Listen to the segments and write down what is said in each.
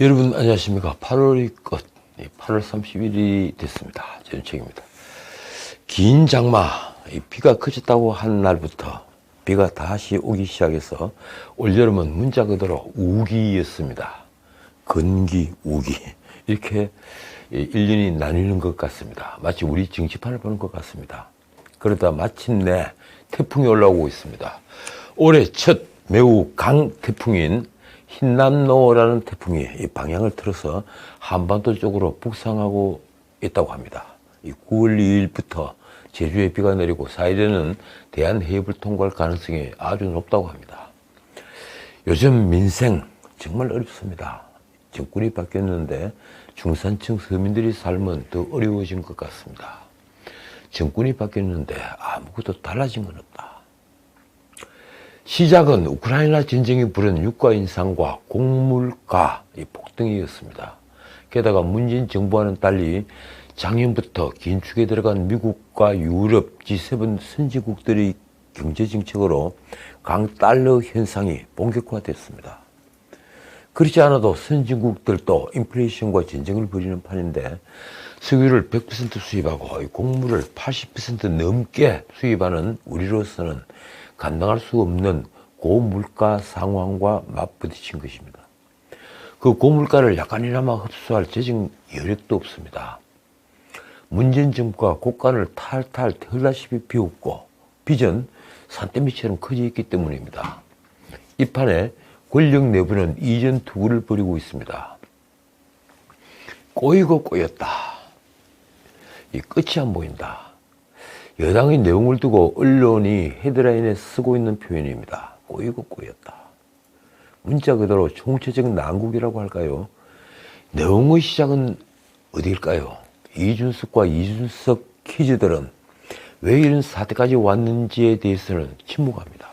여러분 안녕하십니까? 8월이 끝 8월 30일이 됐습니다. 전책입니다. 긴 장마. 이 비가 그쳤다고 한 날부터 비가 다시 오기 시작해서 올여름은 문자 그대로 우기였습니다. 건기 우기. 이렇게 1년이 나뉘는 것 같습니다. 마치 우리 정치판을 보는 것 같습니다. 그러다 마침내 태풍이 올라오고 있습니다. 올해 첫 매우 강 태풍인 흰남노라는 태풍이 이 방향을 틀어서 한반도 쪽으로 북상하고 있다고 합니다. 이 9월 2일부터 제주에 비가 내리고 4일에는 대한해협을 통과할 가능성이 아주 높다고 합니다. 요즘 민생 정말 어렵습니다. 정권이 바뀌었는데 중산층 서민들이 삶은 더 어려워진 것 같습니다. 정권이 바뀌었는데 아무것도 달라진 건 없다. 시작은 우크라이나 전쟁이 부른 유가 인상과 곡물가 폭등이었습니다. 게다가 문재인 정부와는 달리 작년부터 긴축에 들어간 미국과 유럽 G7 선진국들의 경제 정책으로 강달러 현상이 본격화됐습니다. 그렇지 않아도 선진국들도 인플레이션과 전쟁을 벌이는 판인데 석유를 100% 수입하고 곡물을 80% 넘게 수입하는 우리로서는 감당할 수 없는 고물가 상황과 맞부딪힌 것입니다. 그 고물가를 약간이나마 흡수할 재정 여력도 없습니다. 문재인 정부가 국간을 탈탈 털다시피 비웃고 빚은 산더미처럼 커져 있기 때문입니다. 이 판에 권력 내부는 이전 투구를 벌이고 있습니다. 꼬이고 꼬였다. 이 끝이 안 보인다. 여당의 내용을 두고 언론이 헤드라인에 쓰고 있는 표현입니다. 꼬이고 꼬였다. 문자 그대로 총체적 난국이라고 할까요? 내용의 시작은 어디일까요? 이준석과 이준석 키즈들은 왜 이런 사태까지 왔는지에 대해서는 침묵합니다.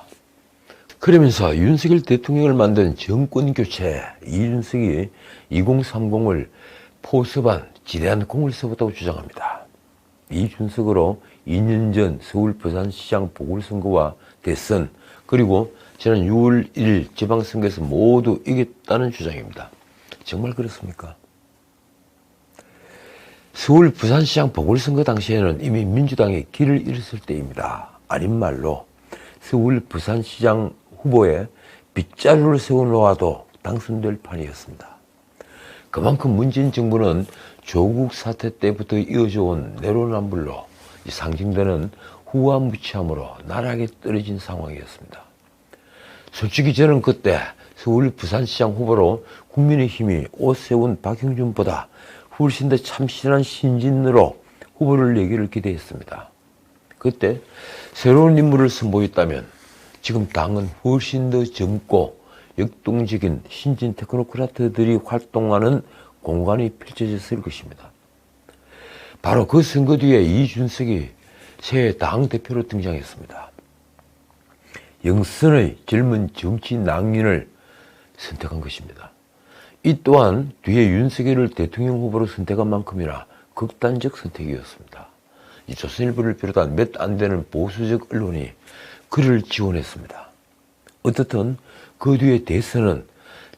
그러면서 윤석열 대통령을 만든 정권교체 이준석이 2030을 포섭한 지대한 공을 세웠다고 주장합니다. 이준석으로 2년 전 서울 부산시장 보궐선거와 대선 그리고 지난 6월 1일 지방선거에서 모두 이겼다는 주장입니다. 정말 그렇습니까? 서울 부산시장 보궐선거 당시에는 이미 민주당이 길을 잃었을 때입니다. 아닌 말로 서울 부산시장 후보에 빗자루를 세워놓아도 당선될 판이었습니다. 그만큼 문재인 정부는 조국 사태 때부터 이어져 온 내로남불로 상징되는 후한무치함으로 나락에 떨어진 상황이었습니다. 솔직히 저는 그때 서울 부산시장 후보로 국민의힘이 옷세운 박형준보다 훨씬 더 참신한 신진으로 후보를 내기를 기대했습니다. 그때 새로운 인물을 선보였다면 지금 당은 훨씬 더 젊고 역동적인 신진 테크노크라트들이 활동하는 공간이 펼쳐졌을 것입니다. 바로 그 선거 뒤에 이준석이 새 당대표로 등장했습니다. 영선의 젊은 정치 낭인을 선택한 것입니다. 이 또한 뒤에 윤석열을 대통령 후보로 선택한 만큼이나 극단적 선택이었습니다. 이 조선일보를 비롯한 몇 안 되는 보수적 언론이 그를 지원했습니다. 어떻든 그 뒤에 대선은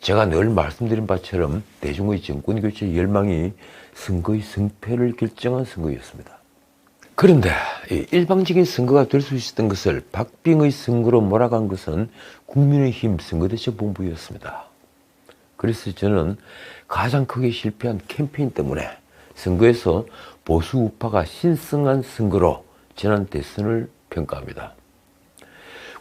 제가 늘 말씀드린 바처럼 대중의 정권 교체 열망이 선거의 승패를 결정한 선거였습니다. 그런데 일방적인 선거가 될 수 있었던 것을 박빙의 선거로 몰아간 것은 국민의힘 선거대책 본부였습니다. 그래서 저는 가장 크게 실패한 캠페인 때문에 선거에서 보수 우파가 신성한 선거로 지난 대선을 평가합니다.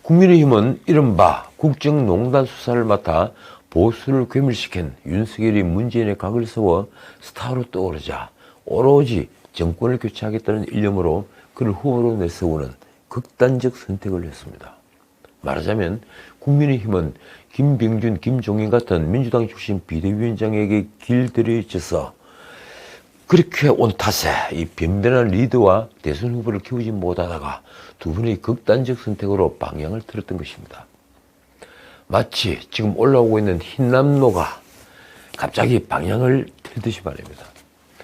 국민의힘은 이른바 국정농단 수사를 맡아 보수를 괴물시킨 윤석열이 문재인의 각을 세워 스타로 떠오르자 오로지 정권을 교체하겠다는 일념으로 그를 후보로 내세우는 극단적 선택을 했습니다. 말하자면 국민의힘은 김병준, 김종인 같은 민주당 출신 비대위원장에게 길들여져서 그렇게 온 탓에 이 변변한 리더와 대선 후보를 키우지 못하다가 두 분의 극단적 선택으로 방향을 틀었던 것입니다. 마치 지금 올라오고 있는 흰남노가 갑자기 방향을 틀듯이 말입니다.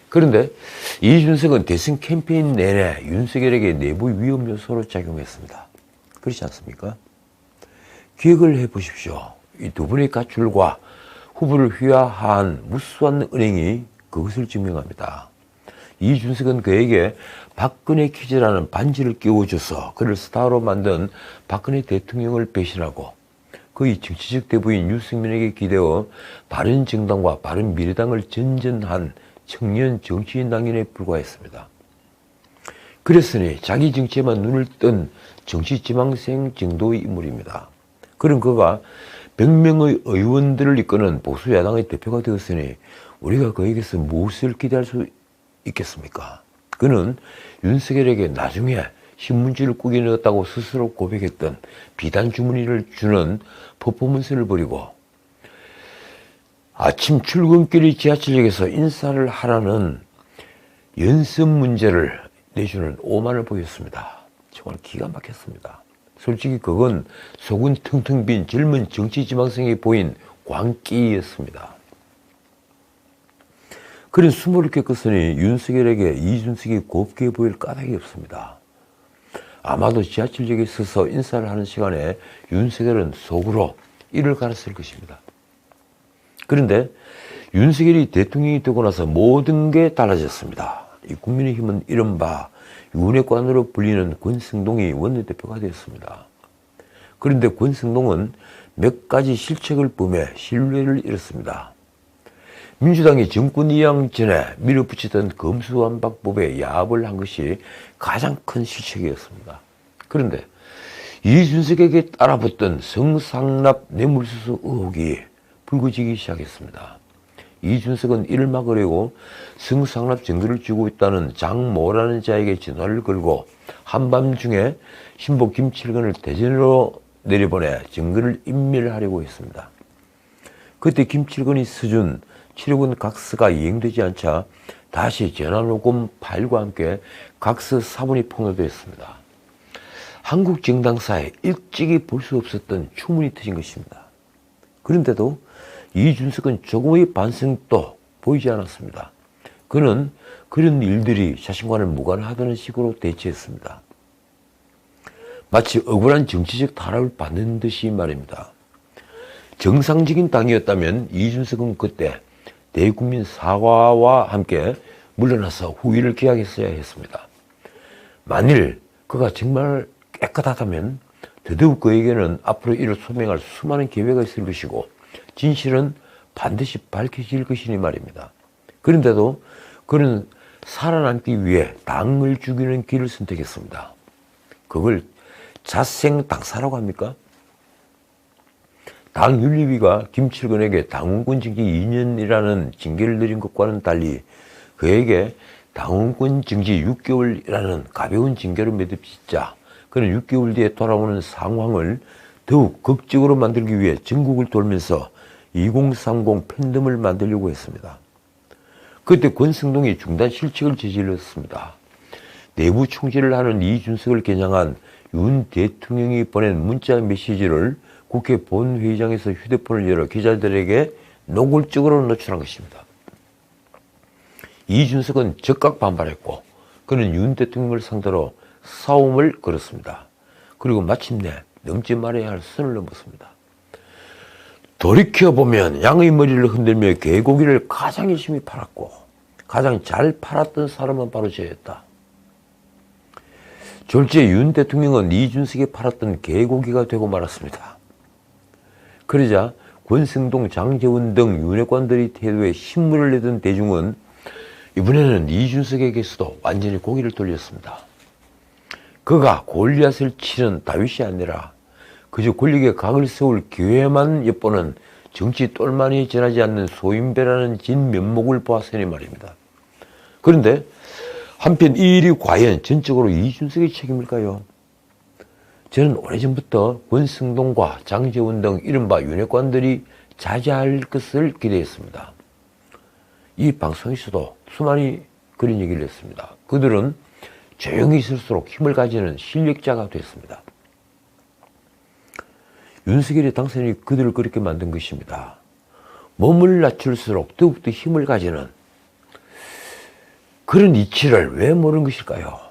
그런데 이준석은 대선 캠페인 내내 윤석열에게 내부 위험 요소로 작용했습니다. 그렇지 않습니까? 기억을 해 보십시오. 이 두 분의 가출과 후보를 휘하한 무수한 은행이 그것을 증명합니다. 이준석은 그에게 박근혜 퀴즈라는 반지를 끼워줘서 그를 스타로 만든 박근혜 대통령을 배신하고 그의 정치적 대부인 유승민에게 기대어 바른 정당과 바른 미래당을 전전한 청년 정치인 당인에 불과했습니다. 그랬으니 자기 정치에만 눈을 뜬 정치지망생 정도의 인물입니다. 그런 그가 100명의 의원들을 이끄는 보수 야당의 대표가 되었으니 우리가 그에게서 무엇을 기대할 수 있겠습니까? 그는 윤석열에게 나중에 신문지를 꾸겨 넣었다고 스스로 고백했던 비단 주머니를 주는 퍼포먼스를 벌이고 아침 출근길의 지하철역에서 인사를 하라는 연습 문제를 내주는 오만을 보였습니다. 정말 기가 막혔습니다. 솔직히 그건 속은 텅텅 빈 젊은 정치 지망생이 보인 광기였습니다. 그런 수모를 겪었으니 윤석열에게 이준석이 곱게 보일 까닭이 없습니다. 아마도 지하철역에 서서 인사를 하는 시간에 윤석열은 속으로 이를 갈았을 것입니다. 그런데 윤석열이 대통령이 되고 나서 모든 게 달라졌습니다. 이 국민의힘은 이른바 윤핵관으로 불리는 권승동이 원내대표가 되었습니다. 그런데 권승동은 몇 가지 실책을 범해 신뢰를 잃었습니다. 민주당이 정권 이양 전에 밀어붙이던 검수완박법에 야합을 한 것이 가장 큰 실책이었습니다. 그런데 이준석에게 따라붙던 성상납 뇌물수수 의혹이 불거지기 시작했습니다. 이준석은 이를 막으려고 성상납 증거를 주고 있다는 장모라는 자에게 전화를 걸고 한밤중에 신복 김칠근을 대전으로 내려보내 증거를 인멸하려고 했습니다. 그때 김칠근이 서준 7억원 각서가 이행되지 않자 다시 전화녹음 파일과 함께 각서 사본이 폭로되었습니다. 한국 정당사에 일찍이 볼 수 없었던 추문이 터진 것입니다. 그런데도 이준석은 조금의 반성도 보이지 않았습니다. 그는 그런 일들이 자신과는 무관하다는 식으로 대처했습니다. 마치 억울한 정치적 타락을 받는 듯이 말입니다. 정상적인 당이었다면 이준석은 그때 대국민 사과와 함께 물러나서 후위를 기약했어야 했습니다. 만일 그가 정말 깨끗하다면 더더욱 그에게는 앞으로 이를 소명할 수많은 기회가 있을 것이고 진실은 반드시 밝혀질 것이니 말입니다. 그런데도 그는 살아남기 위해 당을 죽이는 길을 선택했습니다. 그걸 자생 당사라고 합니까? 당 윤리위가 김칠근에게 당원권 징계 2년이라는 징계를 내린 것과는 달리 그에게 당원권 징계 6개월이라는 가벼운 징계를 매듭짓자 그는 6개월 뒤에 돌아오는 상황을 더욱 극적으로 만들기 위해 전국을 돌면서 2030 팬덤을 만들려고 했습니다. 그때 권승동이 중단 실책을 저질렀습니다. 내부 총질을 하는 이준석을 겨냥한 윤 대통령이 보낸 문자 메시지를 국회 본회의장에서 휴대폰을 열어 기자들에게 노골적으로 노출한 것입니다. 이준석은 적극 반발했고 그는 윤 대통령을 상대로 싸움을 걸었습니다. 그리고 마침내 넘지 말아야 할 선을 넘었습니다. 돌이켜보면 양의 머리를 흔들며 개고기를 가장 열심히 팔았고 가장 잘 팔았던 사람은 바로 저였다. 졸지에 윤 대통령은 이준석이 팔았던 개고기가 되고 말았습니다. 그러자 권승동, 장재훈 등 윤핵관들이 태도에 신물을 내던 대중은 이번에는 이준석에게서도 완전히 고기를 돌렸습니다. 그가 골리앗을 치는 다윗이 아니라 그저 권력의 각을 세울 기회만 엿보는 정치 똘만이 지나지 않는 소인배라는 진 면목을 보았으니 말입니다. 그런데 한편 이 일이 과연 전적으로 이준석의 책임일까요? 저는 오래전부터 권승동과 장재훈 등 이른바 윤핵관들이 자제할 것을 기대했습니다. 이 방송에서도 수많이 그런 얘기를 했습니다. 그들은 조용히 있을수록 힘을 가지는 실력자가 됐습니다. 윤석열의 당선이 그들을 그렇게 만든 것입니다. 몸을 낮출수록 더욱더 힘을 가지는 그런 이치를 왜 모르는 것일까요?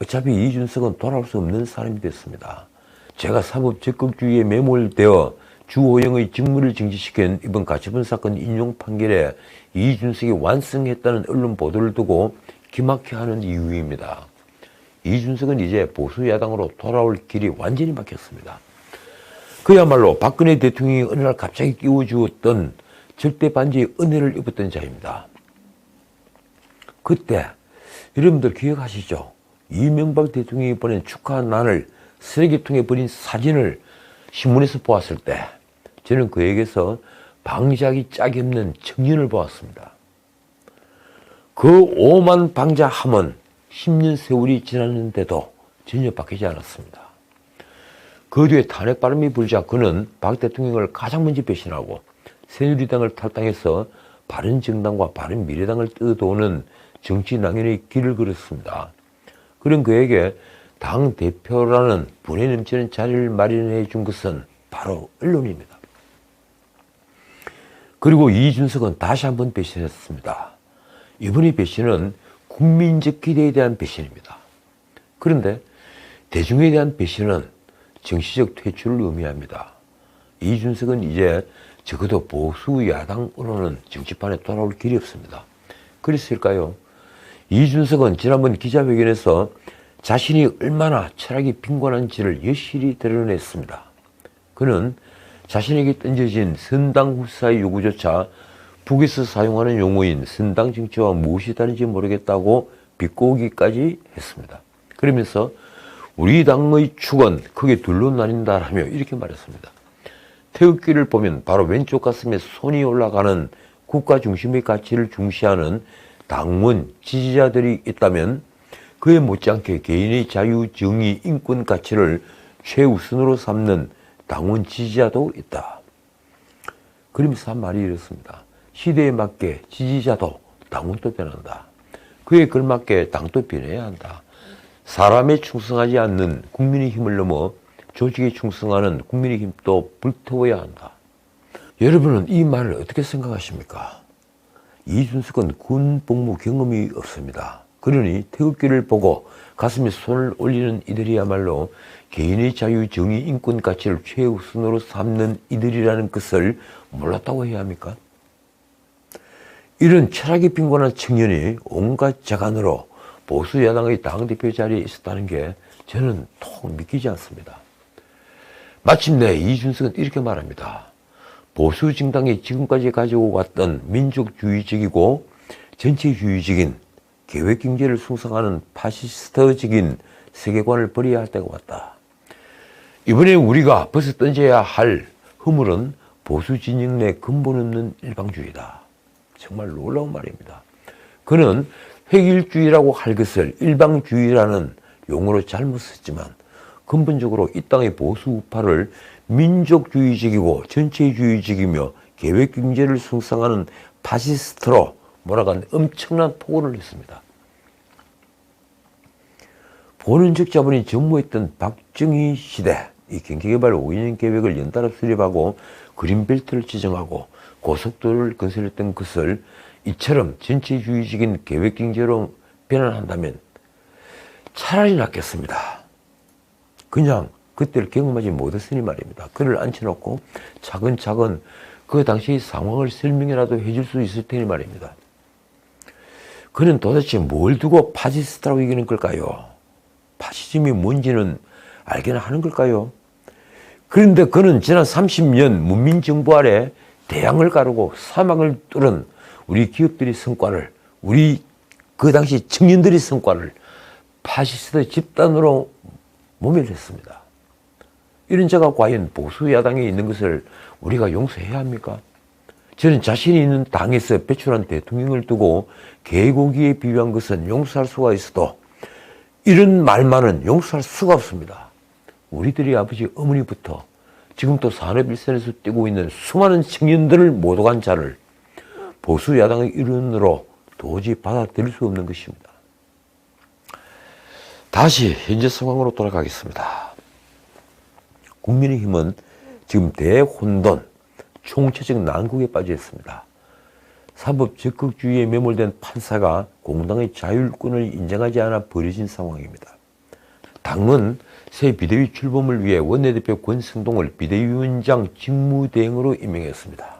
어차피 이준석은 돌아올 수 없는 사람이 됐습니다. 제가 사법 적극주의에 매몰되어 주호영의 직무를 정지시킨 이번 가처분 사건 인용 판결에 이준석이 완성했다는 언론 보도를 두고 기막혀 하는 이유입니다. 이준석은 이제 보수 야당으로 돌아올 길이 완전히 막혔습니다. 그야말로 박근혜 대통령이 어느 날 갑자기 끼워주었던 절대 반지의 은혜를 입었던 자입니다. 그때 여러분들 기억하시죠? 이명박 대통령이 보낸 축하난을 쓰레기통에 버린 사진을 신문에서 보았을 때 저는 그에게서 방작이 짝이 없는 청년을 보았습니다. 그 오만 방자함은 10년 세월이 지났는데도 전혀 바뀌지 않았습니다. 그 뒤에 탄핵 바람이 불자 그는 박 대통령을 가장 먼저 배신하고 새누리당을 탈당해서 바른정당과 바른미래당을 뜯어오는 정치 낭연의 길을 걸었습니다. 그런 그에게 당 대표라는 분에 넘치는 자리를 마련해 준 것은 바로 언론입니다. 그리고 이준석은 다시 한번 배신했습니다. 이번의 배신은 국민적 기대에 대한 배신입니다. 그런데 대중에 대한 배신은 정치적 퇴출을 의미합니다. 이준석은 이제 적어도 보수 야당으로는 정치판에 돌아올 길이 없습니다. 그랬을까요? 이준석은 지난번 기자회견에서 자신이 얼마나 철학이 빈곤한지를 여실히 드러냈습니다. 그는 자신에게 던져진 선당 후사의 요구조차 북에서 사용하는 용어인 선당 정치와 무엇이 다른지 모르겠다고 비꼬기까지 했습니다. 그러면서 우리 당의 축은 크게 둘로 나뉜다라며 이렇게 말했습니다. 태극기를 보면 바로 왼쪽 가슴에 손이 올라가는 국가 중심의 가치를 중시하는 당원 지지자들이 있다면 그에 못지않게 개인의 자유, 정의, 인권 가치를 최우선으로 삼는 당원 지지자도 있다. 한 말이 이렇습니다. 시대에 맞게 지지자도 당원도 변한다. 그에 걸맞게 당도 변해야 한다. 사람에 충성하지 않는 국민의 힘을 넘어 조직에 충성하는 국민의 힘도 불태워야 한다. 여러분은 이 말을 어떻게 생각하십니까? 이준석은 군 복무 경험이 없습니다. 그러니 태극기를 보고 가슴에 손을 올리는 이들이야말로 개인의 자유, 정의, 인권 가치를 최우선으로 삼는 이들이라는 것을 몰랐다고 해야 합니까? 이런 철학이 빈곤한 청년이 온갖 재간으로 보수 야당의 당대표 자리에 있었다는 게 저는 통 믿기지 않습니다. 마침내 이준석은 이렇게 말합니다. 보수 정당이 지금까지 가지고 왔던 민족주의적이고 전체주의적인 계획 경제를 숭상하는 파시스트적인 세계관을 버려야 할 때가 왔다. 이번에 우리가 벌써 던져야 할 허물은 보수 진영 내 근본 없는 일방주의다. 정말 놀라운 말입니다. 그는 획일주의라고 할 것을 일방주의라는 용어로 잘못 썼지만 근본적으로 이 땅의 보수 우파를 민족주의적이고 전체주의적이며 계획경제를 숭상하는 파시스트로 몰아간 엄청난 폭언을 했습니다. 본원적 자본이 전무했던 박정희 시대 이 경기개발 5년 계획을 연달아 수립하고 그린벨트를 지정하고 고속도로를 건설했던 것을 이처럼 전체주의적인 계획경제로 변환한다면 차라리 낫겠습니다. 그냥 그때를 경험하지 못했으니 말입니다. 그를 앉혀놓고 차근차근 그 당시의 상황을 설명이라도 해줄 수 있을 테니 말입니다. 그는 도대체 뭘 두고 파시스트라고 이기는 걸까요? 파시즘이 뭔지는 알기는 하는 걸까요? 그런데 그는 지난 30년 문민정부 아래 대양을 가르고 사막을 뚫은 우리 기업들의 성과를, 우리 그 당시 청년들의 성과를 파시스트 집단으로 모멸했습니다. 이런 자가 과연 보수 야당에 있는 것을 우리가 용서해야 합니까? 저는 자신이 있는 당에서 배출한 대통령을 두고 개고기에 비유한 것은 용서할 수가 있어도 이런 말만은 용서할 수가 없습니다. 우리들이 아버지 어머니부터 지금 또 산업 일선에서 뛰고 있는 수많은 청년들을 모독한 자를 보수 야당의 일원으로 도저히 받아들일 수 없는 것입니다. 다시 현재 상황으로 돌아가겠습니다. 국민의힘은 지금 대혼돈, 총체적 난국에 빠져 있습니다. 사법 적극주의에 매몰된 판사가 공당의 자율권을 인정하지 않아 버려진 상황입니다. 당은 새 비대위 출범을 위해 원내대표 권승동을 비대위원장 직무대행으로 임명했습니다.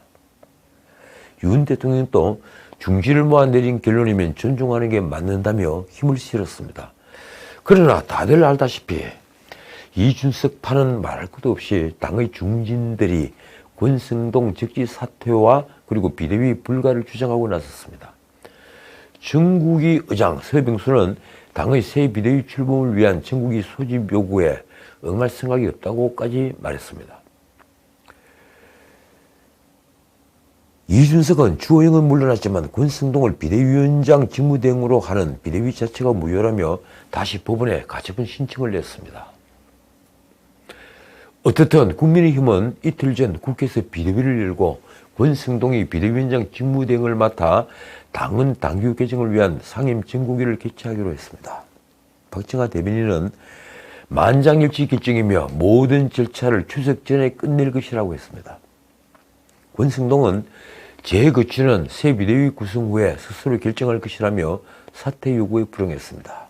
윤 대통령은 또 중지를 모아 내린 결론이면 존중하는 게 맞는다며 힘을 실었습니다. 그러나 다들 알다시피 이준석 파는 말할 것도 없이 당의 중진들이 권승동 즉지 사퇴와 그리고 비대위 불가를 주장하고 나섰습니다. 정국이 의장 서병수는 당의 새 비대위 출범을 위한 정국이 소집 요구에 응할 생각이 없다고까지 말했습니다. 이준석은 주호영은 물러났지만 권승동을 비대위원장 직무대행으로 하는 비대위 자체가 무효라며 다시 법원에 가처분 신청을 냈습니다. 어떻든 국민의힘은 이틀 전 국회에서 비대위를 열고 권승동이 비대위원장 직무대행을 맡아 당은 당규 개정을 위한 상임 정국위를 개최하기로 했습니다. 박정하 대변인은 만장일치 결정이며 모든 절차를 추석 전에 끝낼 것이라고 했습니다. 권승동은 제 거취는 새 비대위 구성 후에 스스로 결정할 것이라며 사퇴 요구에 불응했습니다.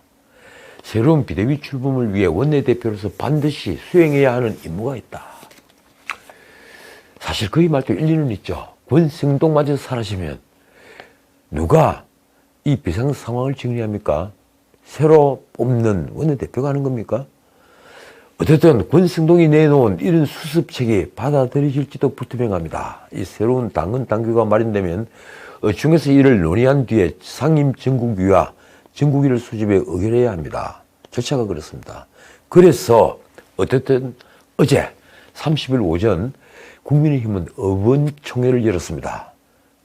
새로운 비대위 출범을 위해 원내대표로서 반드시 수행해야 하는 임무가 있다. 사실 그의 말도 일리는 있죠. 권승동마저 사라지면 누가 이 비상 상황을 정리합니까? 새로 뽑는 원내대표가 하는 겁니까? 어쨌든 권승동이 내놓은 이런 수습책이 받아들여질지도 불투명합니다. 이 새로운 당헌 당규가 마련되면 중에서 이를 논의한 뒤에 상임 전국위와 전국위를 수집해 의결해야 합니다. 절차가 그렇습니다. 그래서 어쨌든 어제 30일 오전 국민의힘은 의원총회를 열었습니다.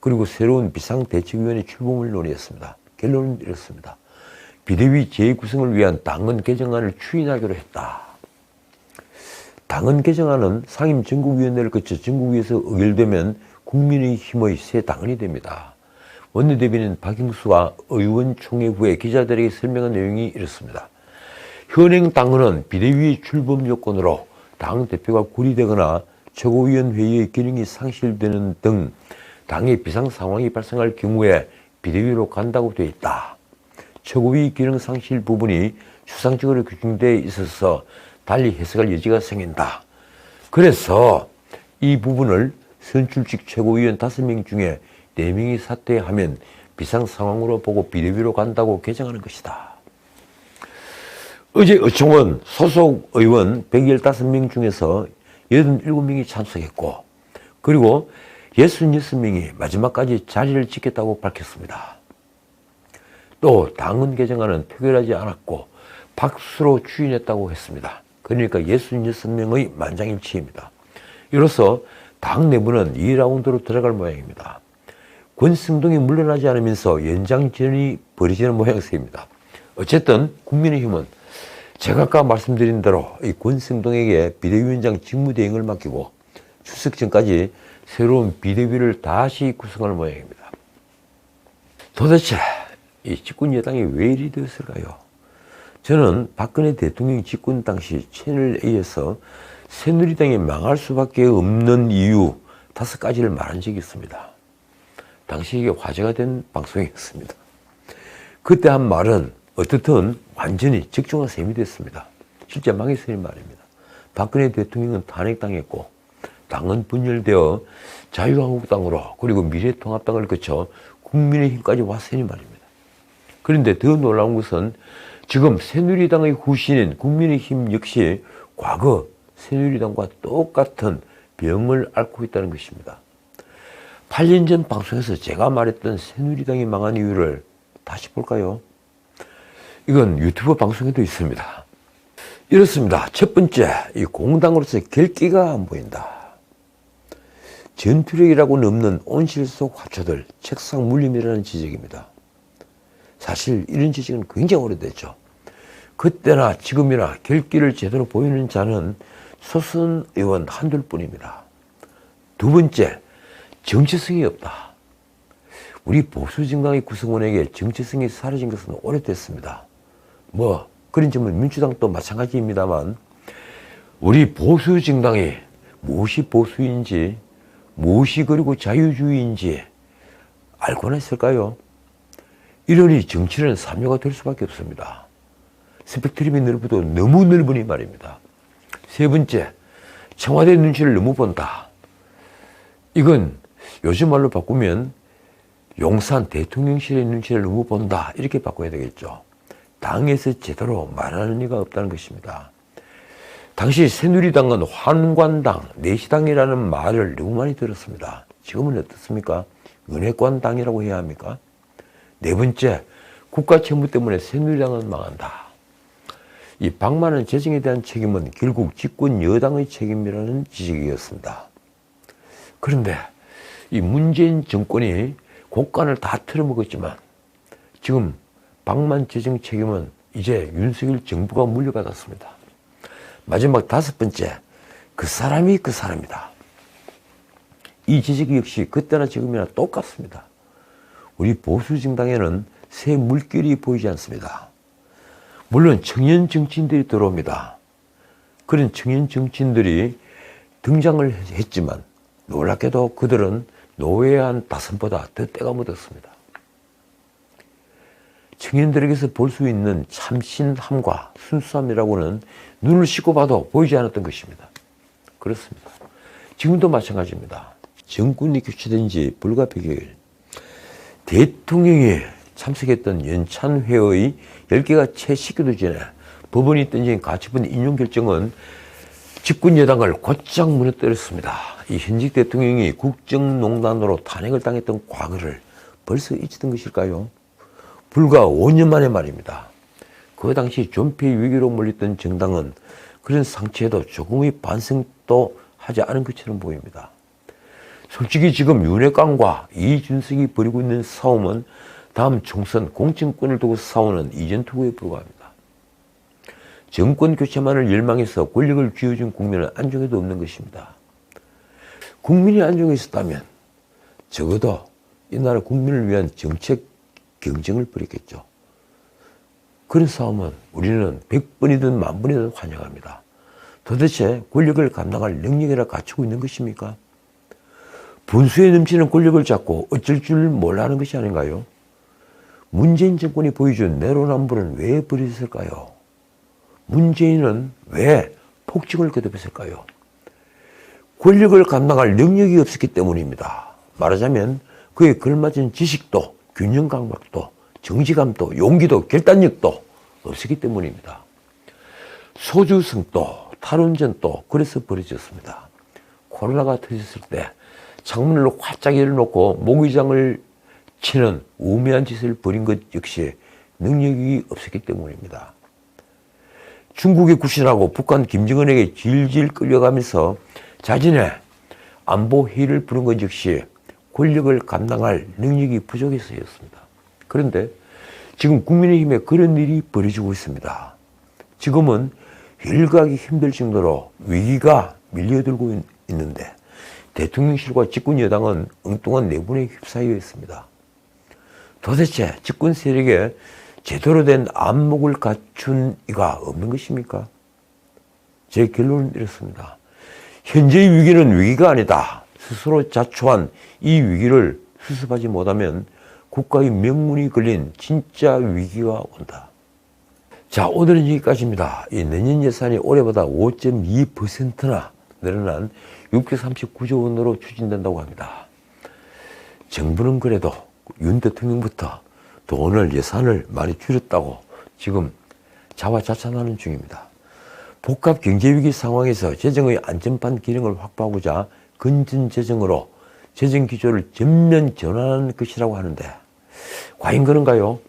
그리고 새로운 비상대책위원회 출범을 논의했습니다. 결론은 이렇습니다. 비대위 재구성을 위한 당헌 개정안을 추인하기로 했다. 당헌 개정안은 상임 전국위원회를 거쳐 전국위에서 의결되면 국민의힘의 새 당헌이 됩니다. 원내대변인 박영수와 의원총회 후에 기자들에게 설명한 내용이 이렇습니다. 현행 당헌은 비대위 출범 요건으로 당 대표가 구리되거나 최고위원회의의 기능이 상실되는 등 당의 비상 상황이 발생할 경우에 비대위로 간다고 되어 있다. 최고위 기능 상실 부분이 추상적으로 규정되어 있어서 달리 해석할 여지가 생긴다. 그래서 이 부분을 선출직 최고위원 5명 중에 4명이 사퇴하면 비상 상황으로 보고 비대위로 간다고 개정하는 것이다. 어제 의총은 소속 의원 115명 중에서 87명이 참석했고 그리고 66명이 마지막까지 자리를 지켰다고 밝혔습니다. 또 당헌 개정안은 표결하지 않았고 박수로 추인했다고 했습니다. 그러니까 66명의 만장일치입니다. 이로써 당 내부는 2라운드로 들어갈 모양입니다. 권승동이 물러나지 않으면서 연장전이 벌어지는 모양새입니다. 어쨌든 국민의힘은 제가 아까 말씀드린 대로 이 권승동에게 비대위원장 직무대행을 맡기고 추석 전까지 새로운 비대위를 다시 구성할 모양입니다. 도대체 이 집권 여당이 왜 이리 되었을까요? 저는 박근혜 대통령 집권 당시 채널A에서 새누리당이 망할 수밖에 없는 이유 다섯 가지를 말한 적이 있습니다. 당시 이게 화제가 된 방송이었습니다. 그때 한 말은 어떻든 완전히 적중한 셈이 됐습니다. 실제 망했으니 말입니다. 박근혜 대통령은 탄핵당했고 당은 분열되어 자유한국당으로 그리고 미래통합당을 거쳐 국민의힘까지 왔으니 말입니다. 그런데 더 놀라운 것은 지금 새누리당의 후신인 국민의힘 역시 과거 새누리당과 똑같은 병을 앓고 있다는 것입니다. 8년 전 방송에서 제가 말했던 새누리당이 망한 이유를 다시 볼까요? 이건 유튜브 방송에도 있습니다. 이렇습니다. 첫 번째, 이 공당으로서 결기가 안 보인다. 전투력이라고는 없는 온실 속 화초들, 책상 물림이라는 지적입니다. 사실 이런 지적은 굉장히 오래됐죠. 그때나 지금이나 결기를 제대로 보이는 자는 소선 의원 한둘 뿐입니다. 두 번째, 정체성이 없다. 우리 보수 정당의 구성원에게 정체성이 사라진 것은 오래됐습니다. 뭐 그런 점은 민주당도 마찬가지입니다만 우리 보수 정당이 무엇이 보수인지 무엇이 그리고 자유주의인지 알고나 했을까요? 이러니 정치는 삼류가 될 수밖에 없습니다. 스펙트럼이 넓어도 너무 넓으니 말입니다. 세 번째, 청와대 눈치를 너무 본다. 이건 요즘 말로 바꾸면 용산 대통령실의 눈치를 너무 본다. 이렇게 바꿔야 되겠죠. 당에서 제대로 말하는 이가 없다는 것입니다. 당시 새누리당은 환관당, 내시당이라는 말을 너무 많이 들었습니다. 지금은 어떻습니까? 은혜관당이라고 해야 합니까? 네 번째, 국가 채무 때문에 새누리당은 망한다. 이 방만한 재정에 대한 책임은 결국 집권 여당의 책임이라는 지적이었습니다. 그런데 이 문재인 정권이 국간을 다 틀어먹었지만 지금 방만 재정 책임은 이제 윤석열 정부가 물려받았습니다. 마지막 다섯 번째, 그 사람이 그 사람이다. 이 지적이 역시 그때나 지금이나 똑같습니다. 우리 보수 정당에는 새 물결이 보이지 않습니다. 물론 청년 정치인들이 들어옵니다. 그런 청년 정치인들이 등장을 했지만 놀랍게도 그들은 노예한 다선보다 더 때가 묻었습니다. 청년들에게서 볼 수 있는 참신함과 순수함이라고는 눈을 씻고 봐도 보이지 않았던 것입니다. 그렇습니다. 지금도 마찬가지입니다. 정권이 교체된 지 불과 100여일. 대통령이 참석했던 연찬회의 10개가 채 시켜도 전에 법원이 던진 가처분 인용 결정은 집권 여당을 곧장 무너뜨렸습니다. 이 현직 대통령이 국정농단으로 탄핵을 당했던 과거를 벌써 잊었던 것일까요? 불과 5년 만에 말입니다. 그 당시 존폐 위기로 몰렸던 정당은 그런 상처에도 조금의 반성도 하지 않은 것처럼 보입니다. 솔직히 지금 윤핵관과 이준석이 벌이고 있는 싸움은 다음 총선 공천권을 두고 싸우는 이전 투구에 불과합니다. 정권 교체만을 열망해서 권력을 쥐어준 국민은 안중에도 없는 것입니다. 국민이 안중에 있었다면 적어도 이 나라 국민을 위한 정책 경쟁을 벌였겠죠. 그런 싸움은 우리는 100번이든 만번이든 환영합니다. 도대체 권력을 감당할 능력이라 갖추고 있는 것입니까? 분수에 넘치는 권력을 잡고 어쩔 줄 몰라하는 것이 아닌가요? 문재인 정권이 보여준 내로남불은 왜 버렸을까요? 문재인은 왜 폭증을 거듭했을까요? 권력을 감당할 능력이 없었기 때문입니다. 말하자면 그에 걸맞은 지식도 균형 감각도 정지감도 용기도 결단력도 없었기 때문입니다. 소주성도 탈원전도 그래서 벌어졌습니다. 코로나가 터졌을 때 창문을 활짝 열어놓고 모기장을 치는 우매한 짓을 벌인 것 역시 능력이 없었기 때문입니다. 중국에 구신하고 북한 김정은에게 질질 끌려가면서 자신의 안보 회의를 부른 것 역시 권력을 감당할 능력이 부족해서였습니다. 그런데 지금 국민의힘에 그런 일이 벌어지고 있습니다. 지금은 일가하기 힘들 정도로 위기가 밀려들고 있는데 대통령실과 집권 여당은 엉뚱한 내분에 휩싸여 있습니다. 도대체 집권 세력에 제대로 된 안목을 갖춘 이가 없는 것입니까? 제 결론은 이렇습니다. 현재의 위기는 위기가 아니다. 스스로 자초한 이 위기를 수습하지 못하면 국가의 명문이 걸린 진짜 위기가 온다. 자, 오늘은 여기까지입니다. 이 내년 예산이 올해보다 5.2%나 늘어난 639조 원으로 추진된다고 합니다. 정부는 그래도 윤 대통령부터 돈을 예산을 많이 줄였다고 지금 자화자찬하는 중입니다. 복합 경제위기 상황에서 재정의 안전판 기능을 확보하고자 근전재정으로 재정 기조를 전면 전환하는 것이라고 하는데 과연 그런가요?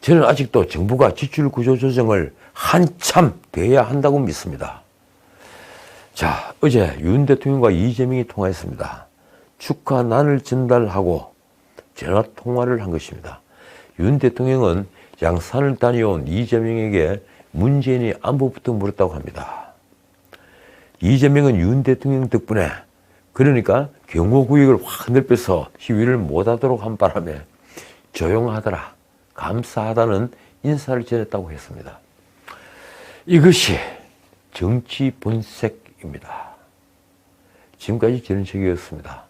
저는 아직도 정부가 지출 구조 조정을 한참 돼야 한다고 믿습니다. 자, 어제 윤 대통령과 이재명이 통화했습니다. 축하 난을 전달하고 전화 통화를 한 것입니다. 윤 대통령은 양산을 다녀온 이재명에게 문재인이 안보부터 물었다고 합니다. 이재명은 윤 대통령 덕분에 그러니까 경호구역을 확 넓혀서 시위를 못하도록 한 바람에 조용하더라, 감사하다는 인사를 전했다고 했습니다. 이것이 정치 본색입니다. 지금까지 전책이었습니다.